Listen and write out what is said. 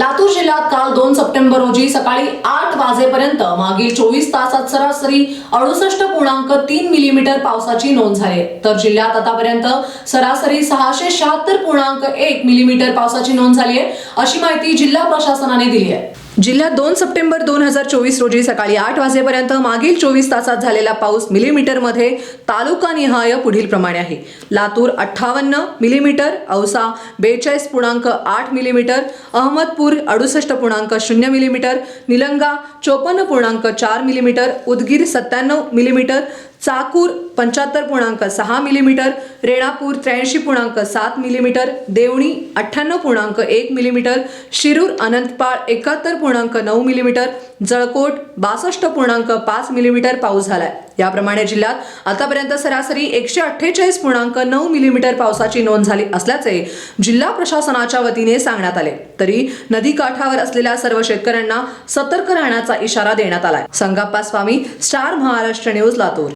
लातूर जिल्ह्यात काल दोन सप्टेंबर रोजी सकाळी आठ वाजेपर्यंत मागील चोवीस तासात सरासरी अडुसष्ट पूर्णांक तीन मिलीमीटर पावसाची नोंद झाली आहे. तर जिल्ह्यात आतापर्यंत सरासरी सहाशे शहात्तर पूर्णांक एक मिलीमीटर पावसाची नोंद झाली आहे अशी माहिती जिल्हा प्रशासनाने दिली आहे जिल्ह्यात दोन सप्टेंबर दोन हजार चोवीस रोजी सकाळी आठ वाजेपर्यंत मागील चोवीस तासात झालेला पाऊस मिलीमीटरमध्ये तालुकानिहाय पुढील प्रमाणे आहे. लातूर अठ्ठावन्न मिलीमीटर औसा बेचाळीस पूर्णांक आठ मिलीमीटर अहमदपूर अडुसष्ट पूर्णांक शून्य मिलीमीटर निलंगा चोपन्न पूर्णांक चार मिलीमीटर उदगीर सत्त्याण्णव मिलीमीटर चाकूर पंच्याहत्तर पूर्णांक सहा मिलीमीटर रेणापूर त्र्याऐंशी पूर्णांक सात मिलीमीटर देवणी अठ्ठ्याण्णव पूर्णांक एक मिलीमीटर शिरूर अनंतपाळ एकाहत्तर पूर्णांक नऊ मिलीमीटर जळकोट बासष्ट पूर्णांक पाच मिलीमीटर पाऊस झालाय. याप्रमाणे जिल्ह्यात आतापर्यंत सरासरी एकशे अठ्ठेचाळीस पूर्णांक नऊ मिलीमीटर पावसाची नोंद झाली असल्याचे जिल्हा प्रशासनाच्या वतीने सांगण्यात आले. तरी नदी काठावर असलेल्या सर्व शेतकऱ्यांना सतर्क राहण्याचा इशारा देण्यात आलाय. Sangappa Swami star Maharashtra news Latur.